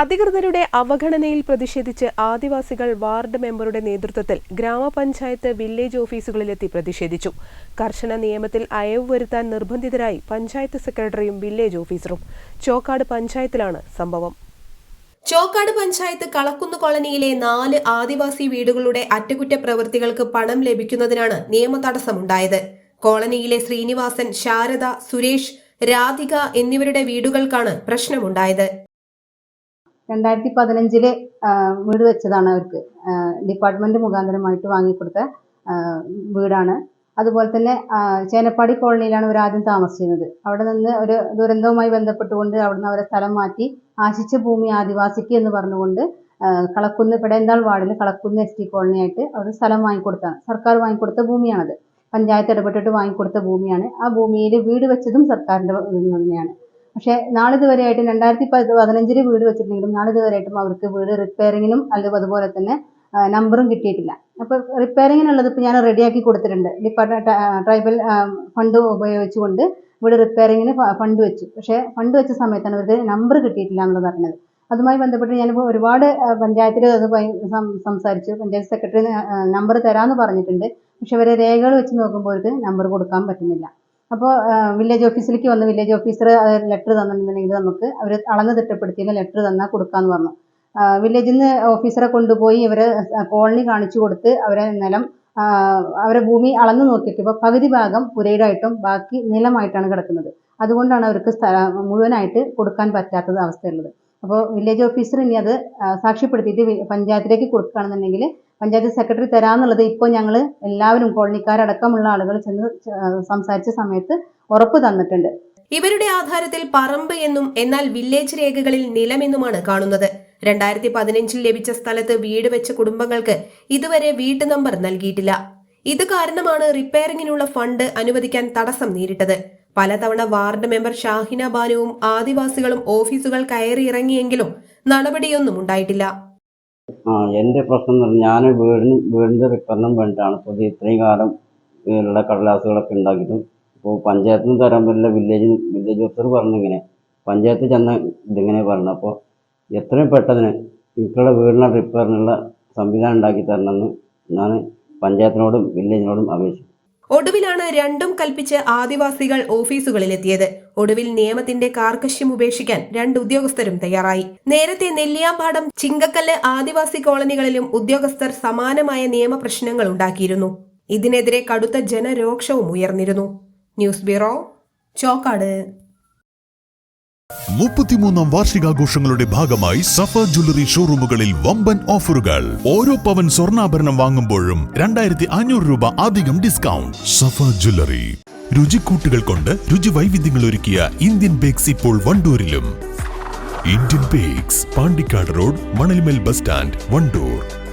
അധികൃതരുടെ അവഗണനയിൽ പ്രതിഷേധിച്ച് ആദിവാസികൾ വാർഡ് മെമ്പറുടെ നേതൃത്വത്തിൽ ഗ്രാമപഞ്ചായത്ത് വില്ലേജ് ഓഫീസുകളിലെത്തി പ്രതിഷേധിച്ചു. കർശന നിയമത്തിൽ അയവ് വരുത്താൻ നിർബന്ധിതരായി പഞ്ചായത്ത് സെക്രട്ടറിയും വില്ലേജ് ഓഫീസറും. ചോക്കാട് പഞ്ചായത്തിലാണ് സംഭവം. ചോക്കാട് പഞ്ചായത്ത് കളക്കുന്ന് കോളനിയിലെ നാല് ആദിവാസി വീടുകളുടെ അറ്റകുറ്റ പ്രവൃത്തികൾക്ക് പണം ലഭിക്കുന്നതിനാണ് നിയമ തടസ്സമുണ്ടായത്. കോളനിയിലെ ശ്രീനിവാസൻ ശാരദ സുരേഷ് രാധിക എന്നിവരുടെ വീടുകൾക്കാണ് പ്രശ്നമുണ്ടായത്. രണ്ടായിരത്തി പതിനഞ്ചിൽ വീട് വെച്ചതാണ് അവർക്ക്. ഡിപ്പാർട്ട്മെന്റ് മുഖാന്തരമായിട്ട് വാങ്ങിക്കൊടുത്ത വീടാണ്. അതുപോലെ തന്നെ ചേനപ്പാടി കോളനിയിലാണ് ഇവർ ആദ്യം താമസിച്ചിരുന്നത്. അവിടെ നിന്ന് ഒരു ദുരന്തവുമായി ബന്ധപ്പെട്ടുകൊണ്ട് അവിടുന്ന് അവരെ സ്ഥലം മാറ്റി ആശിച്ച ഭൂമി ആദിവാസിക്ക് എന്ന് പറഞ്ഞുകൊണ്ട് കളക്കുന്ന് പെടേന്താൾ വാർഡിൽ കളക്കുന്ന് എസ് ടി കോളനിയായിട്ട് അവർ സ്ഥലം വാങ്ങിക്കൊടുത്താണ് സർക്കാർ വാങ്ങിക്കൊടുത്ത ഭൂമിയാണത്. പഞ്ചായത്ത് ഇടപെട്ടിട്ട് വാങ്ങിക്കൊടുത്ത ഭൂമിയാണ്. ആ ഭൂമിയിൽ വീട് വെച്ചതും സർക്കാരിന്റെ തന്നെയാണ് പക്ഷേ നാളിതുവരെയായിട്ട് രണ്ടായിരത്തി പതി പതിനഞ്ചിൽ വീട് വെച്ചിട്ടുണ്ടെങ്കിലും നാളിതുവരെയായിട്ടും അവർക്ക് വീട് റിപ്പയറിങ്ങിനും അല്ലെങ്കിൽ അതുപോലെ തന്നെ നമ്പറും കിട്ടിയിട്ടില്ല. അപ്പോൾ റിപ്പയറിങ്ങിനുള്ളത് ഇപ്പോൾ ഞാൻ റെഡിയാക്കി കൊടുത്തിട്ടുണ്ട്. ഡിപ്പാർട്ട്മെന്റ് ട്രൈബൽ ഫണ്ട് ഉപയോഗിച്ചുകൊണ്ട് ഇവിടെ റിപ്പയറിങ്ങിന് ഫണ്ട് വെച്ചു. പക്ഷേ ഫണ്ട് വെച്ച സമയത്താണ് അവർക്ക് നമ്പർ കിട്ടിയിട്ടില്ല എന്നുള്ളത് പറഞ്ഞത് അതുമായി ബന്ധപ്പെട്ട് ഞാനിപ്പോൾ ഒരുപാട് പഞ്ചായത്തിൽ അത് സംസാരിച്ചു. പഞ്ചായത്ത് സെക്രട്ടറി നമ്പർ തരാമെന്ന് പറഞ്ഞിട്ടുണ്ട്. പക്ഷെ അവരെ രേഖകൾ വെച്ച് നോക്കുമ്പോൾ അവർക്ക് നമ്പർ കൊടുക്കാൻ പറ്റുന്നില്ല. അപ്പോൾ വില്ലേജ് ഓഫീസിലേക്ക് വന്ന് വില്ലേജ് ഓഫീസർ ലെറ്റർ തന്നിട്ടുണ്ടെങ്കിൽ നമുക്ക് അവർ അളന്ന് തിട്ടപ്പെടുത്തിയ ലെറ്റർ തന്നാൽ കൊടുക്കാമെന്ന് പറഞ്ഞു. വില്ലേജിൽ നിന്ന് ഓഫീസറെ കൊണ്ടുപോയി ഇവരെ കോളനി കാണിച്ചു കൊടുത്ത് അവരെ നിലം അവരെ ഭൂമി അളന്ന് നോക്കിയപ്പോൾ പകുതി ഭാഗം പുരയിടായിട്ടും ബാക്കി നിലമായിട്ടാണ് കിടക്കുന്നത്. അതുകൊണ്ടാണ് അവർക്ക് മുഴുവനായിട്ട് കൊടുക്കാൻ പറ്റാത്തത് അവസ്ഥയുള്ളത്. അപ്പോൾ വില്ലേജ് ഓഫീസർ ഇനി അത് സാക്ഷ്യപ്പെടുത്തിയിട്ട് പഞ്ചായത്തിലേക്ക് കൊടുക്കുകയാണെന്നുണ്ടെങ്കിൽ പഞ്ചായത്ത് സെക്രട്ടറി തരാമെന്നുള്ളത് ഇപ്പോൾ ഞങ്ങൾ എല്ലാവരും കോളനിക്കാരടക്കമുള്ള ആളുകൾ ചെന്ന് സംസാരിച്ച സമയത്ത് ഉറപ്പ് തന്നിട്ടുണ്ട്. ഇവരുടെ ആധാരത്തിൽ പറമ്പ് എന്നും എന്നാൽ വില്ലേജ് രേഖകളിൽ നിലമെന്നുമാണ് കാണുന്നത്. രണ്ടായിരത്തി പതിനഞ്ചിൽ ലഭിച്ച സ്ഥലത്ത് വീട് വെച്ച കുടുംബങ്ങൾക്ക് ഇതുവരെ വീട്ടു നമ്പർ നൽകിയിട്ടില്ല. ഇത് കാരണമാണ് റിപ്പയറിംഗിനുള്ള ഫണ്ട് അനുവദിക്കാൻ തടസ്സം നേരിട്ടത്. പലതവണ വാർഡ് മെമ്പർ ഷാഹിന ബാനുവും ആദിവാസികളും ഓഫീസുകൾ കയറിയിറങ്ങിയെങ്കിലും നടപടിയൊന്നും ഉണ്ടായിട്ടില്ല. ആ എന്റെ പ്രശ്നം എന്ന് പറഞ്ഞാൽ ഞാൻ വീടിന് വീടിന്റെ റിപ്പയറിനും വേണ്ടിയിട്ടാണ് ഇപ്പോൾ ഇത് ഇത്രയും കാലം ഉള്ള കടലാസുകളൊക്കെ ഉണ്ടാക്കിയിട്ടും ഇപ്പോൾ പഞ്ചായത്തിൽ നിന്ന് തരാൻ പറ്റില്ല വില്ലേജ് വില്ലേജ് ഓഫീസർ പറഞ്ഞു ഇങ്ങനെ. പഞ്ചായത്തിൽ ചെന്ന ഇതിങ്ങനെ പറഞ്ഞു. അപ്പോൾ എത്രയും പെട്ടെന്ന് എനിക്കുള്ള വീടിനുള്ള റിപ്പയറിനുള്ള സംവിധാനം ഉണ്ടാക്കി തരണമെന്ന് ഞാൻ പഞ്ചായത്തിനോടും വില്ലേജിനോടും അപേക്ഷിച്ചു ഒടുവിലാണ് രണ്ടും കൽപ്പിച്ച് ആദിവാസികൾ ഓഫീസുകളിലെത്തിയത്. ഒടുവിൽ നിയമത്തിന്റെ കാർക്കശ്യം ഉപേക്ഷിക്കാൻ രണ്ട് ഉദ്യോഗസ്ഥരും തയ്യാറായി. നേരത്തെ നെല്ലിയാമ്പാടം ചിങ്കക്കല്ല് ആദിവാസി കോളനികളിലും ഉദ്യോഗസ്ഥർ സമാനമായ നിയമപ്രശ്നങ്ങൾ ഉണ്ടാക്കിയിരുന്നു. ഇതിനെതിരെ കടുത്ത ജനരോക്ഷവും ഉയർന്നിരുന്നു. News bureau Chokkad. മുപ്പത്തിമൂന്നാം വാർഷികാഘോഷങ്ങളുടെ ഭാഗമായി സഫ ജ്വല്ലറി ഷോറൂമുകളിൽ വമ്പൻ ഓഫറുകൾ. ഓരോ പവൻ സ്വർണാഭരണം വാങ്ങുമ്പോഴും രണ്ടായിരത്തി അഞ്ഞൂറ് രൂപ അധികം ഡിസ്കൗണ്ട്. സഫ ജ്വല്ലറി. രുചിക്കൂട്ടുകൾ കൊണ്ട് രുചി വൈവിധ്യങ്ങൾ ഒരുക്കിയ ഇന്ത്യൻ ബേക്സ് ഇപ്പോൾ വണ്ടൂരിലും. Indian bakes Pandikkad road Manalmel bus stand Wandoor.